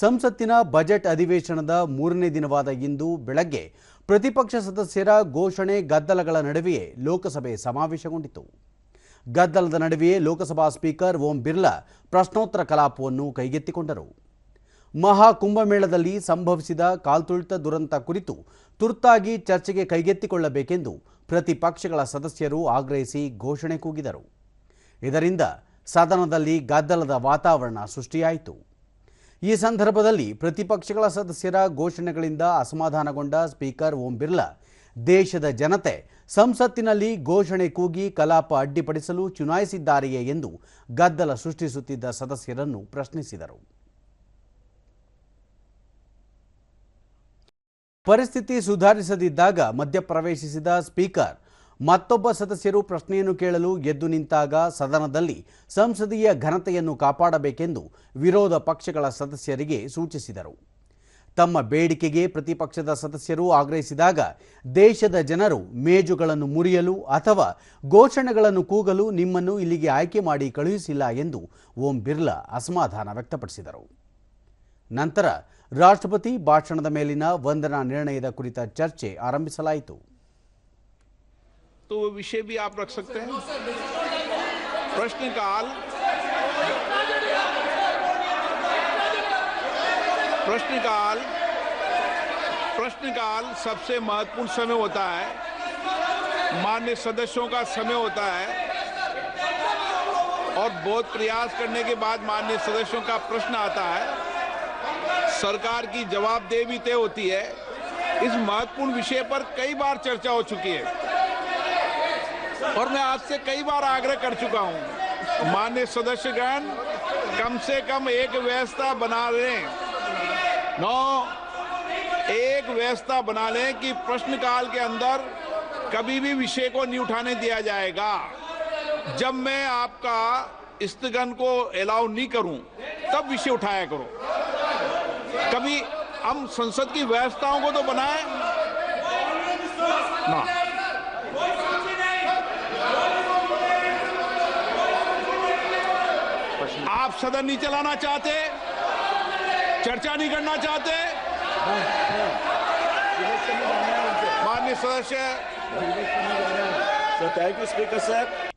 ಸಂಸತ್ತಿನ ಬಜೆಟ್ ಅಧಿವೇಶನದ ಮೂರನೇ ದಿನವಾದ ಇಂದು ಬೆಳಗ್ಗೆ ಪ್ರತಿಪಕ್ಷ ಸದಸ್ಯರ ಘೋಷಣೆ ಗದ್ದಲಗಳ ನಡುವೆಯೇ ಲೋಕಸಭೆ ಸಮಾವೇಶಗೊಂಡಿತು. ಗದ್ದಲದ ನಡುವೆಯೇ ಲೋಕಸಭಾ ಸ್ಪೀಕರ್ ಓಂ ಬಿರ್ಲಾ ಪ್ರಶ್ನೋತ್ತರ ಕಲಾಪವನ್ನು ಕೈಗೆತ್ತಿಕೊಂಡರು. ಮಹಾಕುಂಭಮೇಳದಲ್ಲಿ ಸಂಭವಿಸಿದ ಕಾಲ್ತುಳಿತ ದುರಂತ ಕುರಿತು ತುರ್ತಾಗಿ ಚರ್ಚೆಗೆ ಕೈಗೆತ್ತಿಕೊಳ್ಳಬೇಕೆಂದು ಪ್ರತಿಪಕ್ಷಗಳ ಸದಸ್ಯರು ಆಗ್ರಹಿಸಿ ಘೋಷಣೆ ಕೂಗಿದರು. ಇದರಿಂದ ಸದನದಲ್ಲಿ ಗದ್ದಲದ ವಾತಾವರಣ ಸೃಷ್ಟಿಯಾಯಿತು. ಈ ಸಂದರ್ಭದಲ್ಲಿ ಪ್ರತಿಪಕ್ಷಗಳ ಸದಸ್ಯರ ಘೋಷಣೆಗಳಿಂದ ಅಸಮಾಧಾನಗೊಂಡ ಸ್ಪೀಕರ್ ಓಂ ಬಿರ್ಲಾ. ದೇಶದ ಜನತೆ ಸಂಸತ್ತಿನಲ್ಲಿ ಘೋಷಣೆ ಕೂಗಿ ಕಲಾಪ ಅಡ್ಡಿಪಡಿಸಲು ಚುನಾಯಿಸಿದ್ದಾರೆಯೇ ಎಂದು ಗದ್ದಲ ಸೃಷ್ಟಿಸುತ್ತಿದ್ದ ಸದಸ್ಯರನ್ನು ಪ್ರಶ್ನಿಸಿದರು. ಪರಿಸ್ಥಿತಿ ಸುಧಾರಿಸದಿದ್ದಾಗ ಮಧ್ಯಪ್ರವೇಶಿಸಿದ ಸ್ಪೀಕರ್ ಮತ್ತೊಬ್ಬ ಸದಸ್ಯರು ಪ್ರಶ್ನೆಯನ್ನು ಕೇಳಲು ಎದ್ದು ನಿಂತಾಗ ಸದನದಲ್ಲಿ ಸಂಸದೀಯ ಘನತೆಯನ್ನು ಕಾಪಾಡಬೇಕೆಂದು ವಿರೋಧ ಪಕ್ಷಗಳ ಸದಸ್ಯರಿಗೆ ಸೂಚಿಸಿದರು. ತಮ್ಮ ಬೇಡಿಕೆಗೆ ಪ್ರತಿಪಕ್ಷದ ಸದಸ್ಯರು ಆಗ್ರಹಿಸಿದಾಗ ದೇಶದ ಜನರು ಮೇಜುಗಳನ್ನು ಮುರಿಯಲು ಅಥವಾ ಘೋಷಣೆಗಳನ್ನು ಕೂಗಲು ನಿಮ್ಮನ್ನು ಇಲ್ಲಿಗೆ ಆಯ್ಕೆ ಮಾಡಿ ಕಳುಹಿಸಿಲ್ಲ ಎಂದು ಓಂ ಬಿರ್ಲಾ ಅಸಮಾಧಾನ ವ್ಯಕ್ತಪಡಿಸಿದರು. ನಂತರ ರಾಷ್ಟ್ರಪತಿ ಭಾಷಣದ ಮೇಲಿನ ವಂದನಾ ನಿರ್ಣಯದ ಕುರಿತ ಚರ್ಚೆ ಆರಂಭಿಸಲಾಯಿತು. तो वो विषय भी आप रख सकते हैं। प्रश्नकाल प्रश्नकाल प्रश्नकाल सबसे महत्वपूर्ण समय होता है। मान्य सदस्यों का समय होता है। और बहुत प्रयास करने के बाद मान्य सदस्यों का प्रश्न आता है। सरकार की जवाबदेही भी तय होती है। इस महत्वपूर्ण विषय पर कई बार चर्चा हो चुकी है। और मैं आपसे कई बार आग्रह कर चुका हूँ मान्य सदस्यगण कम से कम एक व्यवस्था बना लें। नौ, एक व्यवस्था बना लें कि प्रश्नकाल के अंदर कभी भी विषय को नहीं उठाने दिया जाएगा। जब मैं आपका स्थगन को अलाउ नहीं करूँ, तब विषय उठाया करो। कभी हम संसद की व्यवस्थाओं को तो बनाए? ना। आप सदन नहीं चलाना चाहते, चर्चा नहीं करना चाहते माननीय सदस्य थैंक यू स्पीकर साहब.